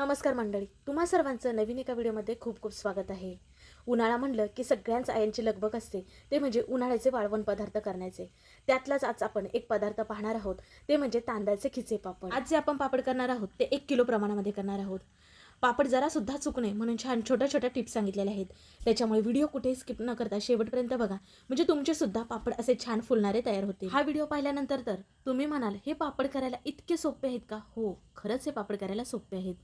नमस्कार मंडळी तुम्हा सर्वांचं नवीन एका व्हिडिओमध्ये खूप खूप स्वागत आहे. उन्हाळा म्हणलं की सगळ्यांच आयांची लगबग असते ते म्हणजे उन्हाळ्याचे वाळवण पदार्थ करण्याचे. त्यातलाच आज आपण एक पदार्थ पाहणार आहोत ते म्हणजे तांदळाचे खिचे पापड. आज जे आपण पापड करणार आहोत ते एक किलो प्रमाणामध्ये करणार आहोत. पापड जरा सुद्धा चुकू नये म्हणून छान छोट्या छोट्या टिप्स सांगितलेल्या आहेत. त्याच्यामुळे व्हिडिओ कुठेही स्किप न करता शेवटपर्यंत बघा. म्हणजे तुमचे सुद्धा पापड असे छान फुलणारे तयार होते हा व्हिडिओ पाहिल्यानंतर तर तुम्ही म्हणाल हे पापड करायला इतके सोपे आहेत का? हो खरंच हे पापड करायला सोपे आहेत.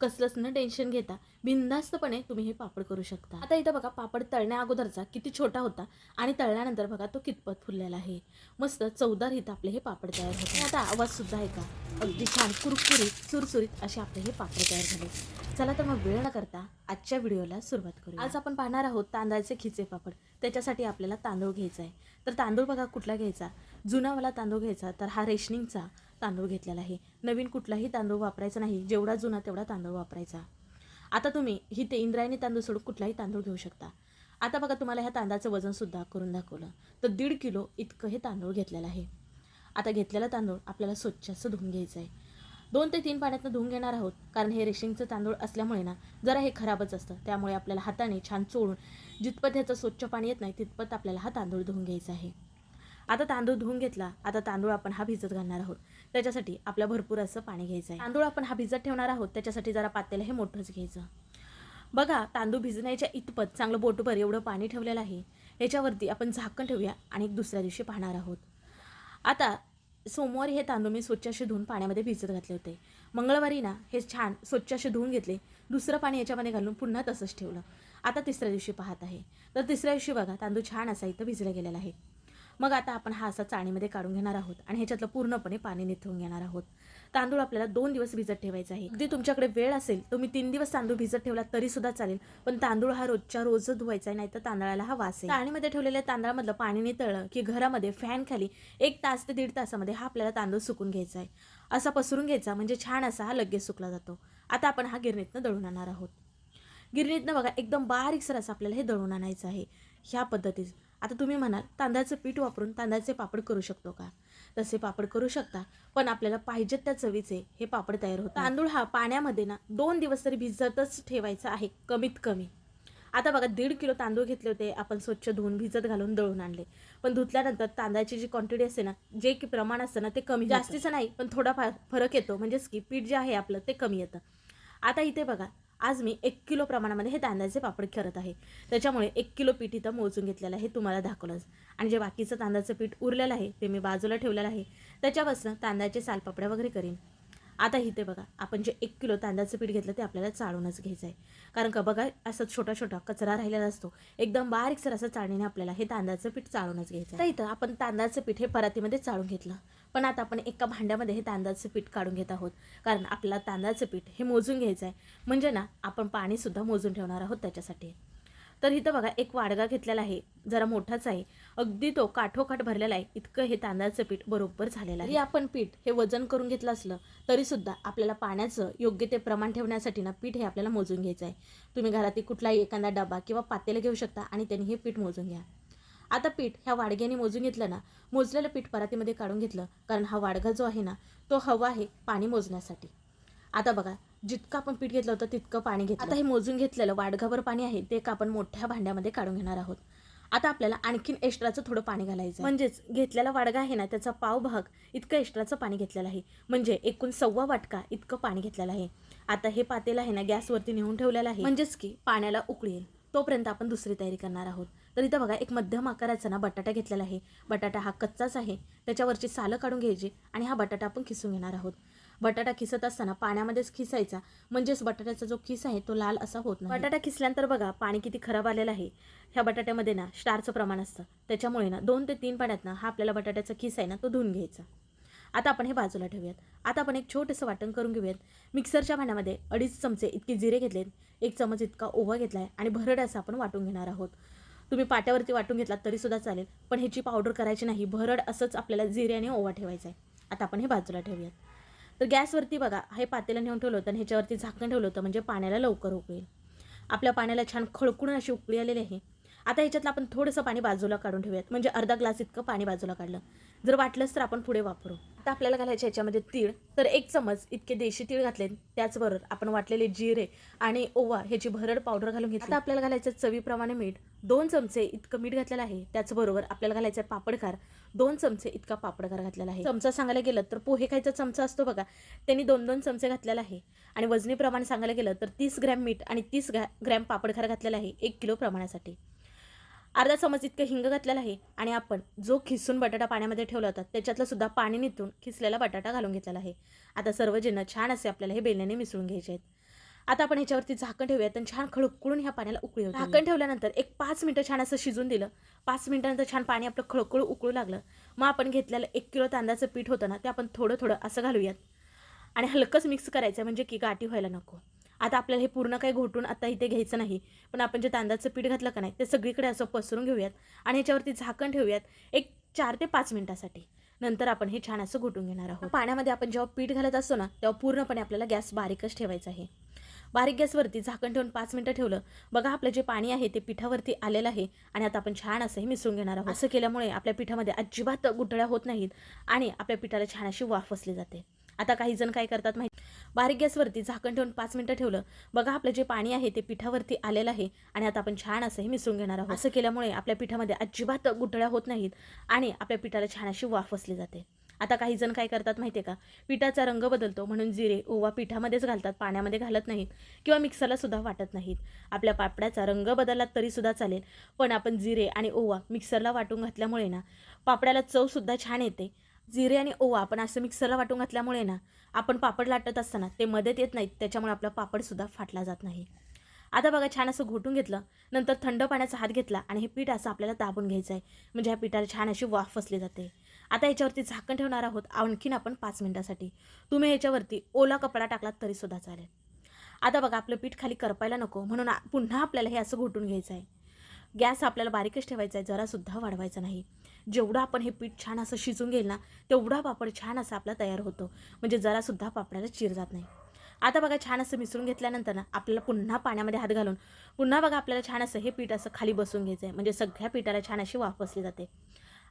कसलंच न टेन्शन घेता. बिनधास्तपणे तुम्ही हे पापड करू शकता. आता इथं बघा पापड तळण्या अगोदरचा किती छोटा होता आणि तळल्यानंतर बघा तो कितपत फुललेला आहे. मस्त चवदार इथं आपले हे पापड तयार होते. आता आवाज सुद्धा आहे का अगदी छान कुरकुरीत सुरसुरीत असे आपले हे पापड तयार झाले. चला तर मग वेळ न करता आजच्या व्हिडिओला सुरुवात करू आज आपण पाहणार आहोत तांदळाचे खिचे पापड. त्याच्यासाठी आपल्याला तांदूळ घ्यायचा आहे तर तांदूळ बघा कुठला घ्यायचा? जुनावाला तांदूळ घ्यायचा. तर हा रेशनिंगचा. तांदूळ घेतलेला आहे. नवीन कुठलाही तांदूळ वापरायचा नाही. जेवढा जुना तेवढा तांदूळ वापरायचा. आता तुम्ही ही ते इंद्रायणी तांदूळ सोडून कुठलाही तांदूळ घेऊ शकता. आता बघा तुम्हाला ह्या तांदळाचं वजनसुद्धा करून दाखवलं. तर दीड किलो इतकं हे तांदूळ घेतलेलं आहे. आता घेतलेला तांदूळ आपल्याला स्वच्छ असं धुवून घ्यायचं आहे. दोन ते तीन पाण्यातनं धुवून घेणार आहोत. कारण हे रेशिंगचं तांदूळ असल्यामुळे ना जरा हे खराबच असतं. त्यामुळे आपल्याला हाताने छान चोळून जितपत ह्याचं स्वच्छ पाणी येत नाही तितपत आपल्याला हा तांदूळ धुवून घ्यायचा आहे. आता तांदूळ धुवून घेतला. आता तांदूळ आपण हा भिजत घालणार आहोत. त्याच्यासाठी आपल्या भरपूर असं पाणी घ्यायचं आहे. तांदूळ आपण हा भिजत ठेवणार आहोत त्याच्यासाठी जरा पातेलं हे मोठंच घ्यायचं. बघा तांदूळ भिजण्याच्या इतपत चांगलं बोटभर एवढं पाणी ठेवलेलं आहे. याच्यावरती आपण झाकण ठेवूया आणि दुसऱ्या दिवशी पाहणार आहोत. आता सोमवारी हे तांदूळ मी स्वच्छ असे धुवून पाण्यामध्ये भिजत घातले होते. मंगळवारी ना हे छान स्वच्छ असे धुवून घेतले. दुसरं पाणी याच्यामध्ये घालून पुन्हा तसंच ठेवलं. आता तिसऱ्या दिवशी पाहत आहे. तर तिसऱ्या दिवशी बघा तांदूळ छान असा इथं भिजला गेलेला आहे. मग आता आपण हा असा चाळणीमध्ये काढून घेणार आहोत आणि ह्याच्यातलं पूर्णपणे पाणी निथळून घेणार आहोत. तांदूळ आपल्याला दोन दिवस भिजत ठेवायचा आहे. अगदी तुमच्याकडे वेळ असेल तुम्ही तीन दिवस तांदूळ भिजत ठेवला तरी सुद्धा चालेल पण तांदूळ हा रोजच्या रोज धुवायचा आहे नाही तर तांदळाला हा वास आहे चाळणीमध्ये ठेवलेल्या तांदळामधलं पाणी नितळलं की घरामध्ये फॅन खाली एक तास ते दीड तासामध्ये हा आपल्याला तांदूळ सुकून घ्यायचा आहे. असा पसरून घ्यायचा म्हणजे छान असा हा लगेच सुकला जातो. आता आपण हा गिरणीतनं दळून आणणार आहोत. गिरणीतनं बघा एकदम बारीकसर असं आपल्याला हे दळून आणायचं आहे. ह्या पद्धतीत आता तुम्ही म्हणाल तांदळाचं पीठ वापरून तांदळाचे पापड करू शकतो का? तसे पापड करू शकता पण आपल्याला पाहिजेत त्या चवीचे हे पापड तयार होतात. तांदूळ हा पाण्यामध्ये ना दोन दिवस तरी भिजतच ठेवायचा आहे कमीत कमी. आता बघा दीड किलो तांदूळ घेतले होते आपण स्वच्छ धुवून भिजत घालून दळून आणले. पण धुतल्यानंतर तांदळाची जी क्वांटिटी असते ना जे की प्रमाण असतं ना ते कमी जास्तीचं नाही पण थोडाफार फरक येतो. म्हणजेच की पीठ जे आहे आपलं ते कमी येतं. आता इथे बघा आज मी एक किलो प्रमाणामध्ये हे तांदळाचे पापड करत आहे. त्याच्यामुळे एक किलो पीठ इथं मोजून घेतलेलं आहे तुम्हाला दाखवलंच. आणि जे बाकीचं तांदळाचं पीठ उरलेलं आहे ते मी बाजूला ठेवलेलं आहे. त्याच्यापासून तांदळाचे सालपापड्या वगैरे करीन. आता इथे बघा आपण जे एक किलो तांदळाचं पीठ घेतलं ते आपल्याला चाळूनच घ्यायचं आहे कारण का बघा असं छोटा छोटा कचरा राहिलेला असतो. एकदम बारीकसर असं चाळणीने आपल्याला हे तांदळाचं पीठ चाळूनच घ्यायचं आहे तर इथं आपण तांदळाचं पीठ हे परातीमध्ये चाळून घेतलं. पण आता आपण एका भांड्यामध्ये हे तांदळाचं पीठ काढून घेत आहोत. कारण आपल्याला तांदळाचं पीठ हे मोजून घ्यायचं आहे म्हणजे ना आपण पाणीसुद्धा मोजून ठेवणार आहोत त्याच्यासाठी. तर इथं बघा एक वाडगा घेतलेला आहे. जरा मोठाच आहे. अगदी तो काठोकाठ भरलेला आहे. इतकं हे तांदळाचं पीठ बरोबर झालेलं आहे. आपण पीठ हे वजन करून घेतलं असलं तरीसुद्धा आपल्याला पाण्याचं योग्य ते प्रमाण ठेवण्यासाठी ना पीठ हे आपल्याला मोजून घ्यायचं आहे तुम्ही घरातील कुठलाही एखादा डबा किंवा पातेलं घेऊ शकता आणि त्यांनी हे पीठ मोजून घ्या. आता पीठ ह्या वाडग्याने मोजून घेतलं ना मोजलेलं पीठ परातीमध्ये काढून घेतलं कारण हा वाडगा जो आहे ना तो हवा आहे पाणी मोजण्यासाठी. आता बघा जितकं आपण पीठ घेतलं होतं तितकं पाणी घेतलं. आता हे मोजून घेतलेलं वाडगाभर पाणी आहे ते का आपण मोठ्या भांड्यामध्ये काढून घेणार आहोत. आता आपल्याला आणखीन एक्स्ट्राचं थोडं पाणी घालायचं म्हणजेच घेतलेला वाडगा आहे ना त्याचा पाव भाग इतकं एक्स्ट्राचं पाणी घेतलेलं आहे. म्हणजे एकूण सव्वा वाटका इतकं पाणी घेतलेलं आहे. आता हे पातेलं आहे ना गॅसवरती नेऊन ठेवलेलं आहे. म्हणजेच की पाण्याला उकळी येईल. तोपर्यंत आपण दुसरी तयारी करणार आहोत. तर इथं बघा एक मध्यम आकाराचा ना बटाटा घेतलेला आहे. बटाटा हा कच्चाच आहे. त्याच्यावरची सालं काढून घ्यायची आणि हा बटाटा आपण खिसून घेणार आहोत. बटाटा खिसत असताना पाण्यामध्येच खिसायचा. म्हणजेच बटाट्याचा जो खिस आहे तो लाल असा होत नाही. बटाटा खिसल्यानंतर बघा पाणी किती खराब आलेलं आहे. ह्या बटाट्यामध्ये ना स्टारचं प्रमाण असतं. त्याच्यामुळे ना दोन ते तीन पाण्यात ना हा आपल्याला बटाट्याचा खिस आहे ना तो धुवून घ्यायचा. आता आपण हे बाजूला ठेवूयात. आता आपण एक छोटंसं वाटण करून घेऊयात. मिक्सरच्या भांड्यामध्ये अडीच चमचे इतके जिरे घेतलेत. एक चमच इतका ओवा घेतला आहे आणि भरड असं आपण वाटून घेणार आहोत. तुम्ही पाट्यावरती वाटून घेतलात तरीसुद्धा चालेल. पण ह्याची पावडर करायची नाही. भरड असंच आपल्याला जिरे आणि ओवा ठेवायचा आहे. आता आपण हे बाजूला ठेवूयात. तर गॅसवरती बघा हे पातेलं नेऊन ठेवलं होतं आणि ह्याच्यावरती झाकण ठेवलं होतं. म्हणजे पाण्याला लवकर उकळेल. आपल्या पाण्याला छान खळकुण अशी उकळी आलेली आहे. आता ह्याच्यातलं आपण थोडंसं पाणी बाजूला काढून ठेवूयात. म्हणजे अर्धा ग्लास इतकं पाणी बाजूला काढलं. जर वाटलंच तर आपण पुढे वापरू. आता आपल्याला घालायचे याच्यामध्ये तीळ. तर एक चमच इतके देशी तीळ घातले त्याचबरोबर आपण वाटलेले जिरे आणि ओवा ह्याची भरड पावडर घालून घेतली. आता आपल्याला घालायचं चवीप्रमाणे मीठ. दोन चमचे इतकं मीठ घातलेलं आहे. त्याचबरोबर आपल्याला घालायचं आहे पापडखार दोन चमचे इतका पापडखार घातलेला आहे. चमचा सांगायला गेलं तर पोहे खायचा चमचा असतो बघा. त्यांनी दोन दोन चमचे घातलेला आहे. आणि वजनीप्रमाणे सांगायला गेलं तर तीस ग्रॅम मीठ आणि तीस ग्रॅम पापडखार घातलेला आहे एक किलो प्रमाणासाठी. अर्धा चमच इतकं हिंग घातलेलं आहे आणि आपण जो खिसून बटाटा पाण्यामध्ये ठेवला होता त्याच्यातलं सुद्धा पाणी निथून खिसलेला बटाटा घालून घेतलेला आहे. आता सर्व छान असे आपल्याला हे बेलण्याने मिसळून घ्यायचे आहेत. आता आपण ह्याच्यावरती झाकण ठेवूयात आणि छान खळकुळून ह्या पाण्याला उकळी झाकण ठेवल्यानंतर एक पाच मिनटं छान असं शिजून दिलं. पाच मिनिटानंतर छान पाणी आपलं खळखळ उकळू लागलं. मग आपण घेतलेलं एक किलो तांदळाचं पीठ होतं ना ते आपण थोडं थोडं असं घालूयात. आणि हलकंच मिक्स करायचं म्हणजे की गाठी व्हायला नको. आता आपल्याला हे पूर्ण काही घोटून आता इथे घ्यायचं नाही. पण आपण जे तांदळाचं पीठ घातलं का नाही ते सगळीकडे असं पसरून घेऊयात आणि ह्याच्यावरती झाकण ठेवूयात एक चार ते पाच मिनिटासाठी. नंतर आपण हे छान असं घोटून घेणार आहोत. पाण्यामध्ये आपण जेव्हा पीठ घालत असतो ना तेव्हा पूर्णपणे आपल्याला गॅस बारीकच ठेवायचा आहे. बारीक गॅसवरती झाकण ठेवून पाच मिनिटं ठेवलं बघा आपलं जे पाणी आहे ते पिठावरती आलेलं आहे आणि आता आपण छान असं हे मिसळून घेणार आहोत. असं केल्यामुळे आपल्या पिठामध्ये अजिबात गुठळ्या होत नाहीत आणि आपल्या पिठाला छान अशी वाफ असली जाते. आता काही जण काय करतात माहिती बारीक गॅसवरती झाकण ठेवून पाच मिनिटं ठेवलं. बघा आपलं जे पाणी आहे ते पिठावरती आलेलं आहे आणि आता आपण छान असं हे मिसळून घेणार आहोत. असं केल्यामुळे आपल्या पिठामध्ये अजिबात गुठळ्या होत नाहीत आणि आपल्या पिठाला छान अशी वाफ असली जाते. आता काही जण काय करतात माहिती आहे का? पिठाचा रंग बदलतो म्हणून जिरे ओवा पिठामध्येच घालतात पाण्यामध्ये घालत नाहीत किंवा मिक्सरला सुद्धा वाटत नाहीत. आपल्या पापड्याचा रंग बदलला तरी सुद्धा चालेल पण आपण जिरे आणि ओवा मिक्सरला वाटून घातल्यामुळे ना पापड्याला चवसुद्धा छान येते. जिरे आणि ओवा आपण असं मिक्सरला वाटून घातल्यामुळे ना आपण पापड लाटत असताना ते मध्येत येत नाहीत त्याच्यामुळे आपला पापडसुद्धा फाटला जात नाही. आता बघा छान असं घोटून घेतलं नंतर थंड पाण्याचा हात घेतला आणि हे पीठ असं आपल्याला दाबून घ्यायचं आहे म्हणजे ह्या पिठाला छान अशी वाफ फसली जाते. आता याच्यावरती झाकण ठेवणार आहोत आणखीन आपण पाच मिनिटासाठी. तुम्ही ह्याच्यावरती ओला कपडा टाकलात तरीसुद्धा चालेल. आता बघा आपलं पीठ खाली करपायला नको म्हणून पुन्हा आपल्याला हे असं घोटून घ्यायचं आहे गॅस आपल्याला बारीकच ठेवायचा आहे जरासुद्धा वाढवायचा नाही. जेवढं आपण हे पीठ छान असं शिजून घेईल ना तेवढा पापड छान असा आपला तयार होतो. म्हणजे जरासुद्धा पापडाला चिर जात नाही. आता बघा छान असं मिसळून घेतल्यानंतर ना आपल्याला पुन्हा पाण्यामध्ये हात घालून पुन्हा बघा आपल्याला छान असं हे पीठ असं खाली बसून घ्यायचं आहे म्हणजे सगळ्या पिठाला छान अशी वापसली जाते.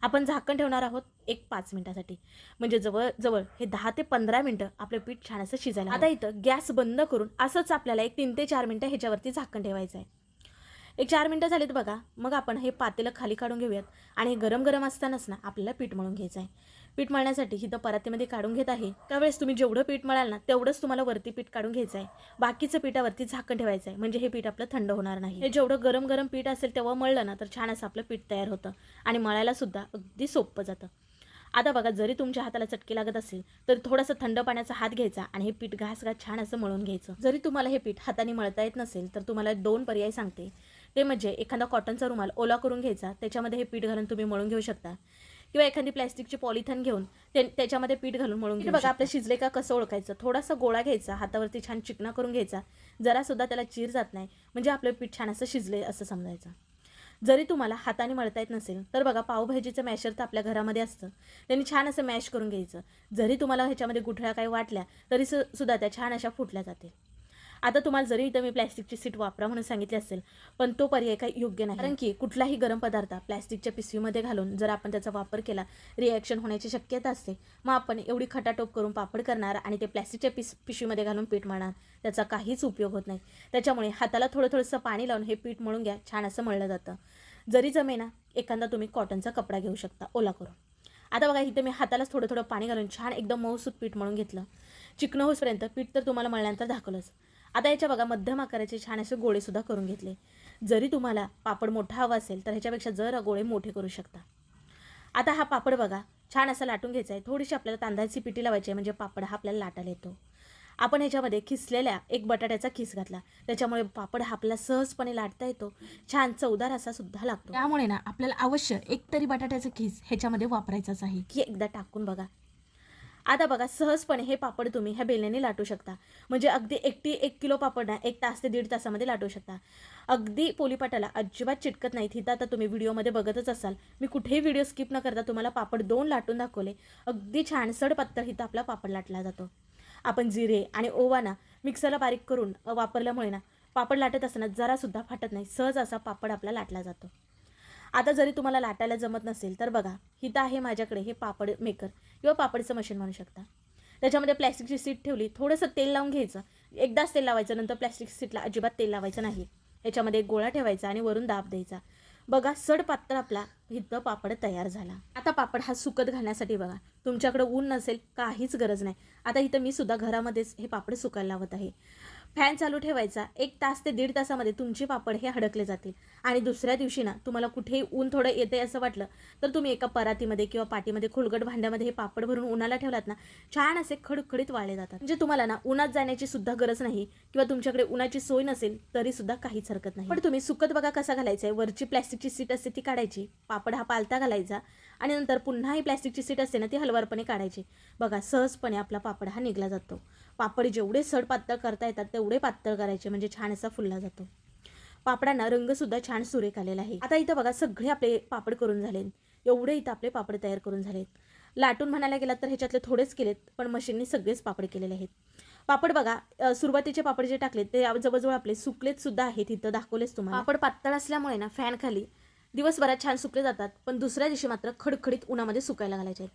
आपण झाकण ठेवणार आहोत एक पाच मिनिटासाठी. म्हणजे जवळ जवळ हे दहा ते पंधरा मिनटं आपलं पीठ छान असं शिजायला आता इथं गॅस बंद करून असंच आपल्याला एक तीन ते चार मिनटं ह्याच्यावरती झाकण ठेवायचं आहे एक चार मिनटं झालीत बघा. मग आपण हे पातेलं खाली काढून घेऊयात. आणि हे गरम गरम असतानाच ना आपल्याला पीठ मळून घ्यायचं आहे. पीठ मळण्यासाठी ही तर परातीमध्ये काढून घेत आहे. त्यावेळेस तुम्ही जेवढं पीठ मळाल ना तेवढंच तुम्हाला वरती पीठ काढून घ्यायचं आहे. बाकीचं पिठावरती झाकण ठेवायचं आहे. म्हणजे हे पीठ आपलं थंड होणार नाही. हे जेवढं गरम गरम पीठ असेल तेव्हा मळलं ना तर छान असं आपलं पीठ तयार होतं. आणि मळायला सुद्धा अगदी सोपं जातं. आता बघा जरी तुमच्या हाताला चटके लागत असेल तर थोडासा थंड पाण्याचा हात घ्यायचा आणि हे पीठ घास घास छान असं मळून घ्यायचं. जरी तुम्हाला हे पीठ हाताने मळता येत नसेल तर तुम्हाला दोन पर्याय सांगते. ते म्हणजे एखादा कॉटनचा रुमाल ओला करून घ्यायचा त्याच्यामध्ये हे पीठ घालून तुम्ही मळून घेऊ शकता. किंवा एखादी प्लॅस्टिकची पॉलिथन घेऊन ते त्याच्यामध्ये पीठ घालून मळून घेऊ बघा आपलं शिजले का कसं ओळखायचं? थोडासा गोळा घ्यायचा हातावरती छान चिकना करून घ्यायचा. जरासुद्धा त्याला चीर जात नाही. म्हणजे आपलं पीठ छान असं शिजले असं समजायचं. जरी तुम्हाला हाताने मळता येत नसेल तर बघा पावभाजीचं मॅशर तर आपल्या घरामध्ये असतं. त्यांनी छान असं मॅश करून घ्यायचं. जरी तुम्हाला ह्याच्यामध्ये गुठळ्या काही वाटल्या तरी सुद्धा त्या छान अशा फुटल्या जातील. आता तुम्हाला जरी तुम्ही प्लॅस्टिकची सीट वापरा म्हणून सांगितले असेल पण तो पर्याय काही योग्य नाही. कारण की कुठलाही गरम पदार्थ प्लॅस्टिकच्या पिशवीमध्ये घालून जर आपण त्याचा वापर केला रिॲक्शन होण्याची शक्यता असते. मग आपण एवढी खटाटोप करून पापड करणार आणि ते प्लॅस्टिकच्या पिस पिशवीमध्ये घालून पीठ मळणार त्याचा काहीच उपयोग होत नाही. त्याच्यामुळे हाताला थोडं थोडंसं पाणी लावून हे पीठ मळून घ्या छान असं मळलं जातं. जरी जमेना एखादा तुम्ही कॉटनचा कपडा घेऊ शकता. ओला करून. आता बघा इथे मी हातालाच थोडं थोडं पाणी घालून छान एकदम मऊसूत पीठ मळून घेतलं. चिकनं होसपर्यंत पीठ तर तुम्हाला मळल्यानंतर दाखवलंच. आता याच्या बघा मध्यम आकाराचे छान असे गोळेसुद्धा करून घेतले. जरी तुम्हाला पापड मोठा हवा असेल तर ह्याच्यापेक्षा जर गोळे मोठे करू शकता. आता हा पापड बघा छान असा लाटून घ्यायचा आहे. थोडीशी आपल्याला तांदळाची पिठी लावायची आहे म्हणजे पापड हा आपल्याला लाटायला येतो. आपण ह्याच्यामध्ये खिसलेल्या एक बटाट्याचा खिस घातला. त्याच्यामुळे पापड हा आपल्याला सहजपणे लाटता येतो. छान चवदार असा सुद्धा लागतो. त्यामुळे ना आपल्याला अवश्य एक तरी बटाट्याचा खिस ह्याच्यामध्ये वापरायचाच आहे. की एकदा टाकून बघा. आता बघा सहजपणे हे पापड तुम्ही ह्या बेलण्याने लाटू शकता. म्हणजे अगदी एकटी एक किलो पापड ना एक तास ते दीड तासामध्ये लाटू शकता. अगदी पोलीपाटाला अजिबात चिटकत नाहीत. तिथं आता तुम्ही व्हिडिओमध्ये बघतच असाल. मी कुठेही व्हिडिओ स्किप न करता तुम्हाला पापड दोन लाटून दाखवले. अगदी छान सड पातळ हिथं आपला पापड लाटला जातो. आपण जिरे आणि ओवा ना मिक्सरला बारीक करून वापरल्यामुळे ना पापड लाटत असताना जरासुद्धा फाटत नाही. सहज असा पापड आपला लाटला जातो. आता जरी तुम्हाला लाटायला जमत नसेल तर बघा इथं आहे माझ्याकडे हे पापड मेकर किंवा पापडचं मशीन म्हणू शकता. त्याच्यामध्ये प्लॅस्टिकची सीट ठेवली थोडंसं तेल लावून घ्यायचं. एकदाच तेल लावायचं नंतर प्लॅस्टिक सीटला अजिबात तेल लावायचं नाही. याच्यामध्ये एक गोळा ठेवायचा आणि वरून दाब द्यायचा. बघा सड पात्र आपला इथं पापड तयार झाला. आता पापड हा सुकत घालण्यासाठी बघा तुमच्याकडे ऊन नसेल काहीच गरज नाही. आता इथं मी सुद्धा घरामध्येच हे पापड सुकायला लावत आहे. फॅन चालू ठेवायचा. एक तास ते दीड तासामध्ये तुमचे पापड हे हडकले जातील. आणि दुसऱ्या दिवशी ना तुम्हाला कुठेही ऊन थोडं येते असं वाटलं तर तुम्ही एका परातीमध्ये किंवा पाटीमध्ये खुलगट भांड्यामध्ये हे पापड भरून उन्हाला ठेवलात ना छान असे खडखडीत वाळले जातात. म्हणजे तुम्हाला ना उन्हात जाण्याची सुद्धा गरज नाही किंवा तुमच्याकडे उन्हाची सोय नसेल तरी सुद्धा काहीच हरकत नाही. पण तुम्ही सुकत बघा कसा घालायचा आहे. वरची प्लॅस्टिकची सीट असते ती काढायची. पापड हा पालता घालायचा. आणि नंतर पुन्हा ही प्लॅस्टिकची सीट असते ना ती हलवारपणे काढायची. बघा सहजपणे आपला पापड हा निघला जातो. पापड जेवढे सड पातळ करता येतात तेवढे पातळ करायचे म्हणजे छान असा फुलला जातो. पापडांना रंगसुद्धा छान सुरेख आलेला आहे. आता इथं बघा सगळे आपले पापड करून झाले. एवढे इथं आपले पापड तयार करून झालेत लाटून म्हणायला गेलात तर ह्याच्यातले थोडेच केलेत पण मशीनने सगळेच पापड केलेले आहेत. पापड बघा सुरुवातीचे पापड जे टाकलेत ते जवळजवळ आपले सुकलेत सुद्धा आहेत इथं दाखवलेच तुम्हाला. पापड पातळ असल्यामुळे ना फॅन खाली दिवसभरात छान सुकले जातात पण दुसऱ्या दिवशी मात्र खडखडीत उन्हामध्ये सुकायला घालायचे आहेत.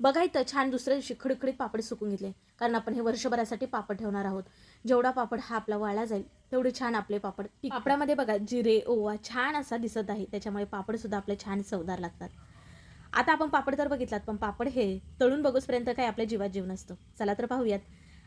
बघा इथं छान दुसरे दिवशी खडखडीत पापड सुकून घेतले. कारण आपण हे वर्षभरासाठी पापड ठेवणार आहोत. जेवढा पापड हा आपला वाळला जाईल तेवढे छान आपले पापड पापडामध्ये बघा जिरे ओवा छान असा दिसत आहे. त्याच्यामुळे पापड सुद्धा आपले छान चवदार लागतात. आता आपण पापड तर बघितलात पण पापड हे तळून बघूसपर्यंत काय आपल्या जीवात जीवन असतं चला तर पाहूयात.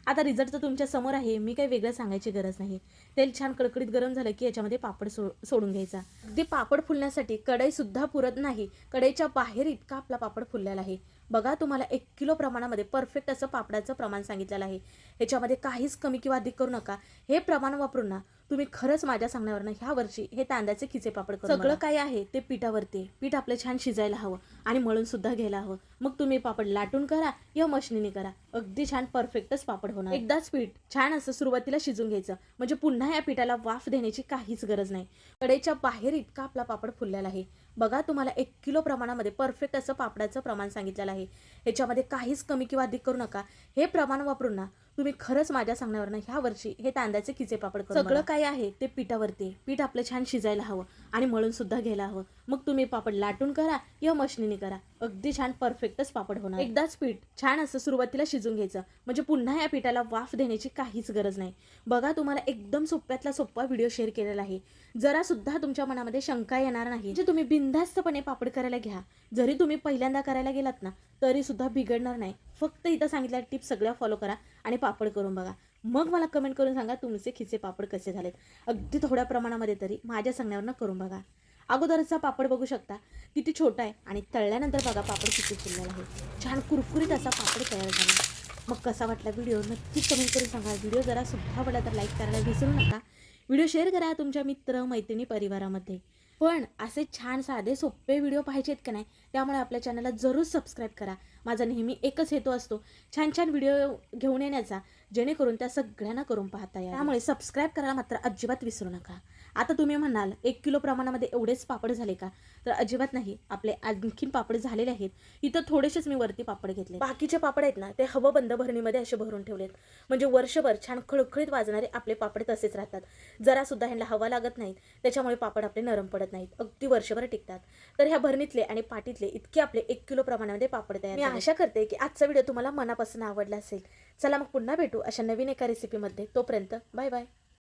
आता रिझल्ट तर तुमच्यासमोर आहे. मी काही वेगळं सांगायची गरज नाही. तेल छान कडकडीत गरम झालं की याच्यामध्ये पापड सो सोडून घ्यायचा. ते पापड फुलण्यासाठी कढई सुद्धा पुरत नाही. कढईच्या बाहेर इतका आपला पापड फुललेला आहे. बघा तुम्हाला एक किलो प्रमाणामध्ये परफेक्ट असं पापडाचं प्रमाण सांगितलेलं आहे. ह्याच्यामध्ये काहीच कमी किंवा अधिक करू नका. हे प्रमाण वापरून ना तुम्ही खरंच माझ्या सांगण्यावरनं ह्या वर्षी हे तांदळाचे खिचे पापड सगळं काय आहे ते पिठावरती. पीठ आपलं छान शिजायला हवं आणि मळून सुद्धा घ्यायला हवं. मग तुम्ही पापड लाटून करा या मशिनीने करा. अगदी छान परफेक्टच पापड होणार. एकदाच पीठ छान असं सुरुवातीला शिजून घ्यायचं. म्हणजे पुन्हा या पिठाला वाफ देण्याची काहीच गरज नाही. कढईच्या बाहेर इतका आपला पापड फुललेला आहे. बघा तुम्हाला एक किलो प्रमाणामध्ये परफेक्ट असं पापडाचं प्रमाण सांगितलेलं आहे. ह्याच्यामध्ये काहीच कमी किंवा अधिक करू नका. हे प्रमाण वापरून ना तुम्ही खरंच माझ्या सांगण्यावरनं ह्या वर्षी हे तांदळाचे खिचे पापड सगळं काय आहे ते पिठावरती. पीठ आपलं छान शिजायला हवं आणि मळून सुद्धा घ्यायला हवं. मग तुम्ही पापड लाटून करा या मशिनीने करा. अगदी छान परफेक्टच पापड होणार. एकदाच पीठ छान असं सुरुवातीला शिजून घ्यायचं. म्हणजे पुन्हा या पिठाला वाफ देण्याची काहीच गरज नाही. बघा तुम्हाला एकदम सोप्यातला सोपा व्हिडिओ शेअर केलेला आहे. जरा सुद्धा तुमच्या मनामध्ये शंका येणार नाही. म्हणजे तुम्ही बिनधास्तपणे पापड करायला घ्या. जरी तुम्ही पहिल्यांदा करायला गेलात ना तरी सुद्धा बिघडणार नाही. फक्त इथं सांगितल्या टिप्स सगळ्या फॉलो करा आणि पापड करून बघा. मग मला कमेंट करून सांगा तुमचे खिचे पापड कसे झालेत. अगदी थोड्या प्रमाणामध्ये तरी माझ्या सांगण्यावरनं करून बघा. अगोदरचा पापड बघू शकता. किती छोटा आहे आणि तळल्यानंतर बघा पापड किती फुललेला आहे छान कुरकुरीत असा पापड तयार झाला. मग कसा वाटला व्हिडिओ नक्की कमेंट करून सांगा. व्हिडिओ जरा सुद्धा आवडला तर लाईक करायला विसरू नका. व्हिडिओ शेअर करा तुमच्या मित्र मैत्रिणी परिवारामध्ये. पण असे छान साधे सोपे व्हिडिओ पाहिजेत का नाही? त्यामुळे आपल्या चॅनलला जरूर सबस्क्राईब करा. माझा नेहमी एकच हेतू असतो छान छान व्हिडिओ घेऊन येण्याचा जेणेकरून त्या सगळ्यांना करून पाहता येईल त्यामुळे सबस्क्राईब करायला मात्र अजिबात विसरू नका. आता तुम्ही म्हणाल एक किलो प्रमाणामध्ये एवढेच पापड झाले का? तर अजिबात नाही. आपले आणखीन पापड झालेले आहेत. इथं थोडेसेच मी वरती पापड घेतले बाकीचे पापड आहेत ना ते हवं बंद भरणीमध्ये असे भरून ठेवलेत. म्हणजे वर्षभर छान खळखळीत वाजणारे आपले पापड तसेच राहतात. जरा सुद्धा ह्यांना हवा लागत नाहीत. त्याच्यामुळे पापड आपले नरम पडत नाहीत. अगदी वर्षभर टिकतात. तर ह्या भरणीतले आणि पाटीतले इतके आपले एक किलो प्रमाणामध्ये पापड तयार मी आशा करते की आजचा व्हिडिओ तुम्हाला मनापासून आवडला असेल. चला मग पुन्हा भेटू अशा नवीन एका रेसिपीमध्ये तोपर्यंत बाय बाय